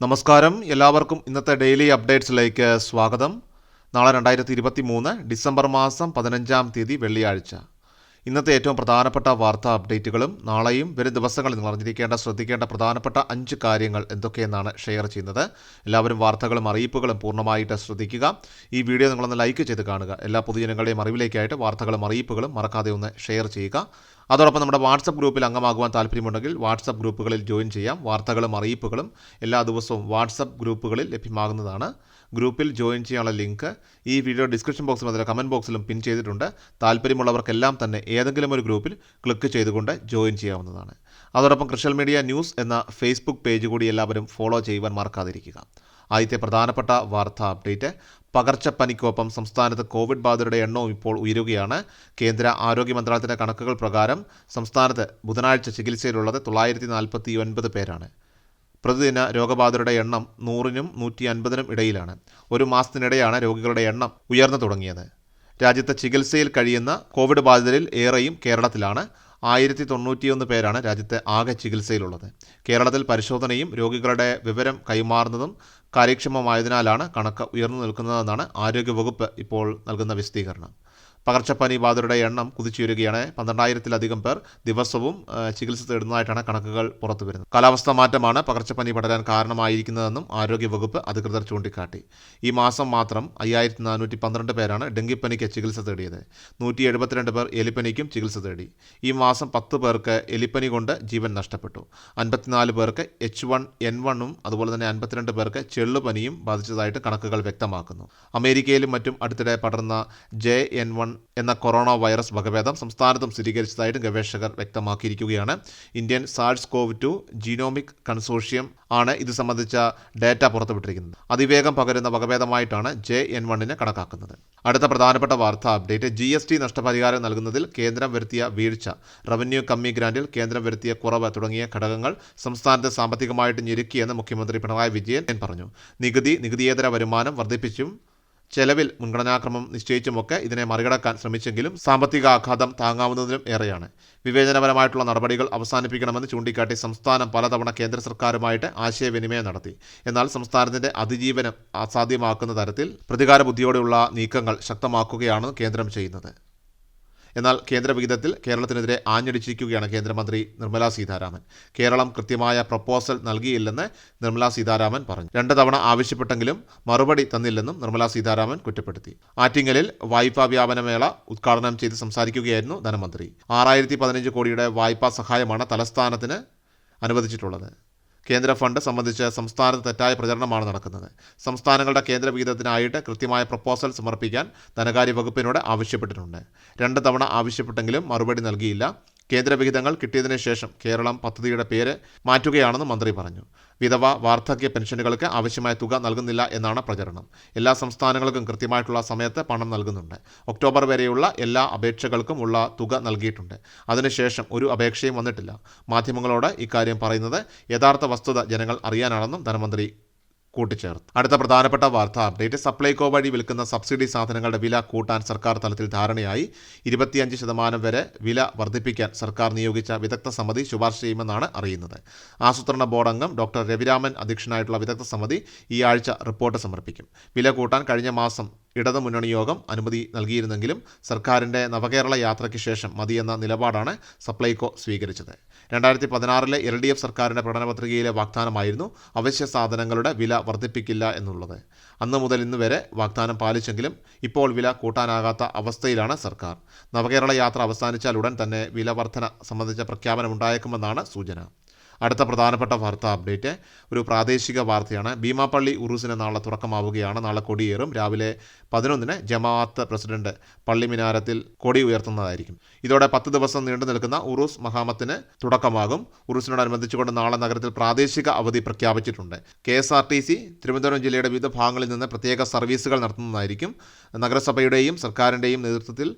നമസ്കാരം. എല്ലാവർക്കും ഇന്നത്തെ ഡെയിലി അപ്ഡേറ്റ്സിലേക്ക് സ്വാഗതം. നാളെ രണ്ടായിരത്തി ഇരുപത്തി മൂന്ന് ഡിസംബർ മാസം പതിനഞ്ചാം തീയതി വെള്ളിയാഴ്ച. ഇന്നത്തെ ഏറ്റവും പ്രധാനപ്പെട്ട വാർത്താ അപ്ഡേറ്റുകളും നാളെയും വരും ദിവസങ്ങളിൽ നിങ്ങൾ ശ്രദ്ധിക്കേണ്ട പ്രധാനപ്പെട്ട അഞ്ച് കാര്യങ്ങൾ എന്തൊക്കെയെന്നാണ് ഷെയർ ചെയ്യുന്നത്. എല്ലാവരും വാർത്തകളും അറിയിപ്പുകളും പൂർണമായിട്ട് ശ്രദ്ധിക്കുക. ഈ വീഡിയോ നിങ്ങളൊന്ന് ലൈക്ക് ചെയ്ത് കാണുക. എല്ലാ പൊതുജനങ്ങളുടെയും അറിവിലേക്കായിട്ട് വാർത്തകളും അറിയിപ്പുകളും മറക്കാതെ ഒന്ന് ഷെയർ ചെയ്യുക. അതോടൊപ്പം നമ്മുടെ വാട്സപ്പ് ഗ്രൂപ്പിൽ അംഗമാകുവാൻ താല്പര്യമുണ്ടെങ്കിൽ വാട്സപ്പ് ഗ്രൂപ്പുകളിൽ ജോയിൻ ചെയ്യാം. വാർത്തകളും അറിയിപ്പുകളും എല്ലാ ദിവസവും വാട്സപ്പ് ഗ്രൂപ്പുകളിൽ ലഭ്യമാകുന്നതാണ്. ഗ്രൂപ്പിൽ ജോയിൻ ചെയ്യാനുള്ള ലിങ്ക് ഈ വീഡിയോ ഡിസ്ക്രിപ്ഷൻ ബോക്സിലും അതിലെ കമന്റ് ബോക്സിലും പിൻ ചെയ്തിട്ടുണ്ട്. താല്പര്യമുള്ളവർക്കെല്ലാം തന്നെ ഏതെങ്കിലും ഒരു ഗ്രൂപ്പിൽ ക്ലിക്ക് ചെയ്തുകൊണ്ട് ജോയിൻ ചെയ്യാവുന്നതാണ്. അതോടൊപ്പം കൃഷൽ മീഡിയ ന്യൂസ് എന്ന ഫേസ്ബുക്ക് പേജ് കൂടി എല്ലാവരും ഫോളോ ചെയ്യുവാൻ മറക്കാതിരിക്കുക. ആദ്യത്തെ പ്രധാനപ്പെട്ട വാർത്താ അപ്ഡേറ്റ്. പകർച്ചപ്പനിക്കൊപ്പം സംസ്ഥാനത്ത് കോവിഡ് ബാധിതരുടെ എണ്ണവും ഇപ്പോൾ ഉയരുകയാണ്. കേന്ദ്ര ആരോഗ്യ മന്ത്രാലയത്തിന്റെ കണക്കുകൾ പ്രകാരം സംസ്ഥാനത്ത് ബുധനാഴ്ച ചികിത്സയിലുള്ളത് തൊള്ളായിരത്തി നാൽപ്പത്തി ഒൻപത് പേരാണ്. പ്രതിദിന രോഗബാധിതരുടെ എണ്ണം നൂറിനും നൂറ്റി അൻപതിനും ഇടയിലാണ്. ഒരു മാസത്തിനിടെയാണ് രോഗികളുടെ എണ്ണം ഉയർന്നു തുടങ്ങിയത്. രാജ്യത്തെ ചികിത്സയിൽ കഴിയുന്ന കോവിഡ് ബാധിതരിൽ ഏറെയും കേരളത്തിലാണ്. ആയിരത്തി തൊണ്ണൂറ്റിയൊന്ന് പേരാണ് രാജ്യത്തെ ആകെ ചികിത്സയിലുള്ളത്. കേരളത്തിൽ പരിശോധനയും രോഗികളുടെ വിവരം കൈമാറുന്നതും കാര്യക്ഷമമായതിനാലാണ് കണക്ക് ഉയർന്നു നിൽക്കുന്നതെന്നാണ് ആരോഗ്യവകുപ്പ് ഇപ്പോൾ നൽകുന്ന വിശദീകരണം. പകർച്ചപ്പനി ബാധിതരുടെ എണ്ണം കുതിച്ചുയരുകയാണ്. പന്ത്രണ്ടായിരത്തിലധികം പേർ ദിവസവും ചികിത്സ തേടുന്നതായിട്ടാണ് കണക്കുകൾ പുറത്തു വരുന്നത് കാലാവസ്ഥാ മാറ്റമാണ് പകർച്ചപ്പനി പടരാൻ കാരണമായിരിക്കുന്നതെന്നും ആരോഗ്യവകുപ്പ് അധികൃതർ ചൂണ്ടിക്കാട്ടി. ഈ മാസം മാത്രം അയ്യായിരത്തി നാനൂറ്റി പന്ത്രണ്ട് പേരാണ് ഡെങ്കിപ്പനിക്ക് ചികിത്സ തേടിയത്. നൂറ്റി എഴുപത്തിരണ്ട് പേർ എലിപ്പനിക്കും ചികിത്സ തേടി. ഈ മാസം പത്ത് പേർക്ക് എലിപ്പനി കൊണ്ട് ജീവൻ നഷ്ടപ്പെട്ടു. അൻപത്തിനാല് പേർക്ക് എച്ച് വൺ എൻ വണ്ണും അതുപോലെ തന്നെ അൻപത്തിരണ്ട് പേർക്ക് ചെള്ളുപനിയും ബാധിച്ചതായിട്ട് കണക്കുകൾ വ്യക്തമാക്കുന്നു. അമേരിക്കയിലും മറ്റും അടുത്തിടെ പടർന്ന ജെ എൻ വൺ എന്ന കൊറോണ വൈറസ് വകഭേദം സംസ്ഥാനത്തും സ്ഥിരീകരിച്ചതായിട്ട് ഗവേഷകർ വ്യക്തമാക്കിയിരിക്കുകയാണ്. Indian SARS CoV two genomic consortium ആണ് ഇത് സംബന്ധിച്ച ഡാറ്റ പുറത്തുവിട്ടിരിക്കുന്നത്. അതിവേഗം പകരുന്ന വകഭേദമായിട്ടാണ് ജെ എൻ വണ്ണിനെ കണക്കാക്കുന്നത്. അടുത്ത പ്രധാനപ്പെട്ട വാർത്താ അപ്ഡേറ്റ് ജി എസ് ടി നഷ്ടപരിഹാരം നൽകുന്നതിൽ കേന്ദ്രം വരുത്തിയ വീഴ്ച റവന്യൂ കമ്മി ഗ്രാൻഡിൽ കേന്ദ്രം വരുത്തിയ കുറവ് തുടങ്ങിയ ഘടകങ്ങൾ സംസ്ഥാനത്തെ സാമ്പത്തികമായിട്ട് ഞെരുക്കിയെന്ന് മുഖ്യമന്ത്രി പിണറായി വിജയൻ പറഞ്ഞു. നികുതി നികുതിയേതര വരുമാനം വർദ്ധിപ്പിച്ചും ചെലവിൽ മുൻഗണനാക്രമം നിശ്ചയിച്ചുമൊക്കെ ഇതിനെ മറികടക്കാൻ ശ്രമിച്ചെങ്കിലും സാമ്പത്തിക ആഘാതം താങ്ങാവുന്നതിലും ഏറെയാണ്. വിവേചനപരമായിട്ടുള്ള നടപടികൾ അവസാനിപ്പിക്കണമെന്ന് ചൂണ്ടിക്കാട്ടി സംസ്ഥാനം പലതവണ കേന്ദ്ര സർക്കാരുമായിട്ട് ആശയവിനിമയം നടത്തി. എന്നാൽ സംസ്ഥാനത്തിന്റെ അതിജീവനം അസാധ്യമാക്കുന്ന തരത്തിൽ പ്രതികാര ബുദ്ധിയോടെയുള്ള നീക്കങ്ങൾ ശക്തമാക്കുകയാണ് കേന്ദ്രം ചെയ്യുന്നത്. എന്നാൽ കേന്ദ്ര വിഹിതത്തിൽ കേരളത്തിനെതിരെ ആഞ്ഞടിച്ചിരിക്കുകയാണ് കേന്ദ്രമന്ത്രി നിർമ്മല സീതാരാമൻ. കേരളം കൃത്യമായ പ്രപ്പോസൽ നൽകിയില്ലെന്ന് നിർമ്മല സീതാരാമൻ പറഞ്ഞു. രണ്ട് തവണ ആവശ്യപ്പെട്ടെങ്കിലും മറുപടി തന്നില്ലെന്നും നിർമ്മല സീതാരാമൻ കുറ്റപ്പെടുത്തി. ആറ്റിങ്ങലിൽ വായ്പാ വ്യാപനമേള ഉദ്ഘാടനം ചെയ്ത് സംസാരിക്കുകയായിരുന്നു ധനമന്ത്രി. ആറായിരത്തി പതിനഞ്ച് കോടിയുടെ വായ്പാ സഹായമാണ് തലസ്ഥാനത്തിന് അനുവദിച്ചിട്ടുള്ളത്. കേന്ദ്ര ഫണ്ട് സംബന്ധിച്ച് സംസ്ഥാനത്ത് തെറ്റായ പ്രചരണമാണ് നടക്കുന്നത്. സംസ്ഥാനങ്ങളുടെ കേന്ദ്ര വിഹിതത്തിനായിട്ട് കൃത്യമായ പ്രപ്പോസൽ സമർപ്പിക്കാൻ ധനകാര്യ വകുപ്പിനോട് ആവശ്യപ്പെട്ടിട്ടുണ്ട്. രണ്ട് തവണ ആവശ്യപ്പെട്ടെങ്കിലും മറുപടി നൽകിയില്ല. കേന്ദ്ര വിഹിതങ്ങൾ കിട്ടിയതിന് ശേഷം കേരളം പദ്ധതിയുടെ പേര് മാറ്റുകയാണെന്ന് മന്ത്രി പറഞ്ഞു. വിധവ വാർദ്ധക്യ പെൻഷനുകൾക്ക് ആവശ്യമായ തുക നൽകുന്നില്ല എന്നാണ് പ്രചരണം. എല്ലാ സംസ്ഥാനങ്ങൾക്കും കൃത്യമായിട്ടുള്ള സമയത്ത് പണം നൽകുന്നുണ്ട്. ഒക്ടോബർ വരെയുള്ള എല്ലാ അപേക്ഷകൾക്കും ഉള്ള തുക നൽകിയിട്ടുണ്ട്. അതിനുശേഷം ഒരു അപേക്ഷയും വന്നിട്ടില്ല. മാധ്യമങ്ങളോട് ഇക്കാര്യം പറയുന്നത് യഥാർത്ഥ വസ്തുത ജനങ്ങൾ അറിയാനാണെന്നും ധനമന്ത്രി കൂട്ടിച്ചേർത്തു. അടുത്ത പ്രധാനപ്പെട്ട വാർത്താ അപ്ഡേറ്റ് സപ്ലൈകോ വഴി വിൽക്കുന്ന സബ്സിഡി സാധനങ്ങളുടെ വില കൂട്ടാൻ സർക്കാർ തലത്തിൽ ധാരണയായി. ഇരുപത്തിയഞ്ച് ശതമാനം വരെ വില വർദ്ധിപ്പിക്കാൻ സർക്കാർ നിയോഗിച്ച വിദഗ്ധ സമിതി ശുപാർശ ചെയ്യുമെന്നാണ് അറിയുന്നത്. ആസൂത്രണ ബോർഡ് അംഗം ഡോക്ടർ രവിരാമൻ അധ്യക്ഷനായിട്ടുള്ള വിദഗ്ധ സമിതി ഈ ആഴ്ച റിപ്പോർട്ട് സമർപ്പിക്കും. വില കൂട്ടാൻ കഴിഞ്ഞ മാസം ഇടതു മുന്നണി യോഗം അനുമതി നൽകിയിരുന്നെങ്കിലും സർക്കാരിന്റെ നവകേരള യാത്രയ്ക്ക് ശേഷം മതിയെന്ന നിലപാടാണ് സപ്ലൈകോ സ്വീകരിച്ചത്. രണ്ടായിരത്തി പതിനാറിലെ എൽ ഡി എഫ് സർക്കാരിന്റെ പ്രകടനപത്രികയിലെ വാഗ്ദാനമായിരുന്നു അവശ്യ സാധനങ്ങളുടെ വില വർദ്ധിപ്പിക്കില്ല എന്നുള്ളത്. അന്ന് മുതൽ ഇന്ന് വരെ വാഗ്ദാനം പാലിച്ചെങ്കിലും ഇപ്പോൾ വില കൂട്ടാനാകാത്ത അവസ്ഥയിലാണ് സർക്കാർ. നവകേരള യാത്ര അവസാനിച്ചാൽ ഉടൻ തന്നെ വില വർധന സംബന്ധിച്ച പ്രഖ്യാപനമുണ്ടായേക്കുമെന്നാണ് സൂചന. അടുത്ത പ്രധാനപ്പെട്ട വാർത്താ അപ്ഡേറ്റ്. ഒരു പ്രാദേശിക വാർത്തയാണ്. ഭീമാപ്പള്ളി ഉറൂസിന് നാളെ തുടക്കമാവുകയാണ്. നാളെ കൊടിയേറും. രാവിലെ പതിനൊന്നിന് ജമാഅത്ത് പ്രസിഡന്റ് പള്ളി മിനാരത്തിൽ കൊടി ഉയർത്തുന്നതായിരിക്കും. ഇതോടെ പത്ത് ദിവസം നീണ്ടു നിൽക്കുന്ന ഉറൂസ് മഹാമത്തിന് തുടക്കമാകും. ഉറൂസിനോടനുബന്ധിച്ചുകൊണ്ട് നാളെ നഗരത്തിൽ പ്രാദേശിക അവധി പ്രഖ്യാപിച്ചിട്ടുണ്ട്. K S R T C Thiruvananthapuram ജില്ലയുടെ വിവിധ ഭാഗങ്ങളിൽ നിന്ന് പ്രത്യേക സർവീസുകൾ നടത്തുന്നതായിരിക്കും. നഗരസഭയുടെയും സർക്കാരിന്റെയും നേതൃത്വത്തിൽ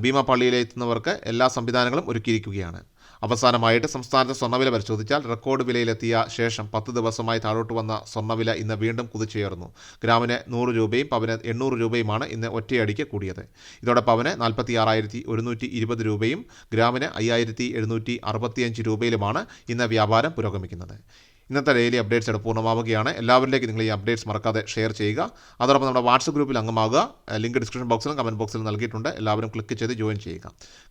ഭീമാപ്പള്ളിയിലെത്തുന്നവർക്ക് എല്ലാ സംവിധാനങ്ങളും ഒരുക്കിയിരിക്കുകയാണ്. അവസാനമായിട്ട് സംസ്ഥാനത്തെ സ്വർണവില പരിശോധിച്ചാൽ റെക്കോർഡ് വിലയിലെത്തിയ ശേഷം പത്ത് ദിവസമായി താഴോട്ട് വന്ന സ്വർണവില ഇന്ന് വീണ്ടും കുതിച്ചുയർന്നു. ഗ്രാമിന് നൂറ് രൂപയും പവന് എണ്ണൂറ് രൂപയുമാണ് ഇന്ന് ഒറ്റയടിക്ക് കൂടിയത്. ഇതോടെ പവന് നാൽപ്പത്തി ആറായിരത്തി ഒരുന്നൂറ്റി ഇരുപത് രൂപയും ഗ്രാമിന് അയ്യായിരത്തി എഴുന്നൂറ്റി അറുപത്തിയഞ്ച് രൂപയിലുമാണ് ഇന്ന് വ്യാപാരം പുരോഗമിക്കുന്നത്. ഇന്നത്തെ ഡെയിലി അപ്ഡേറ്റ്സ് ഇവിടെ പൂർണമാവുകയാണ് എല്ലാവരിലേക്കും നിങ്ങൾ ഈ അപ്ഡേറ്റ്സ് മറക്കാതെ ഷെയർ ചെയ്യുക. അതോടൊപ്പം നമ്മുടെ വാട്സപ്പ് ഗ്രൂപ്പിൽ അംഗമാകുക. ലിങ്ക് ഡിസ്ക്രിപ്ഷൻ ബോക്സിലും കമന്റ് ബോക്സിലും നൽകിയിട്ടുണ്ട്. എല്ലാവരും ക്ലിക്ക് ചെയ്ത് ജോയിൻ ചെയ്യുക.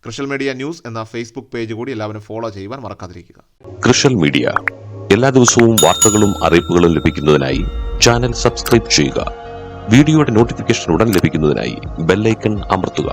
കൃഷൽ മീഡിയ ന്യൂസ് എന്ന ഫേസ്ബുക്ക് പേജ് കൂടി എല്ലാവരും ഫോളോ ചെയ്യുവാൻ മറക്കാതിരിക്കുക. കൃഷൽ മീഡിയ എല്ലാ ദിവസവും വാർത്തകളും അറിയിപ്പുകളും ലഭിക്കുന്നതിനായി ചാനൽ സബ്സ്ക്രൈബ് ചെയ്യുക. വീഡിയോയുടെ നോട്ടിഫിക്കേഷൻ ഉടൻ ലഭിക്കുന്നതിനായി ബെല്ലൈക്കൺ അമർത്തുക.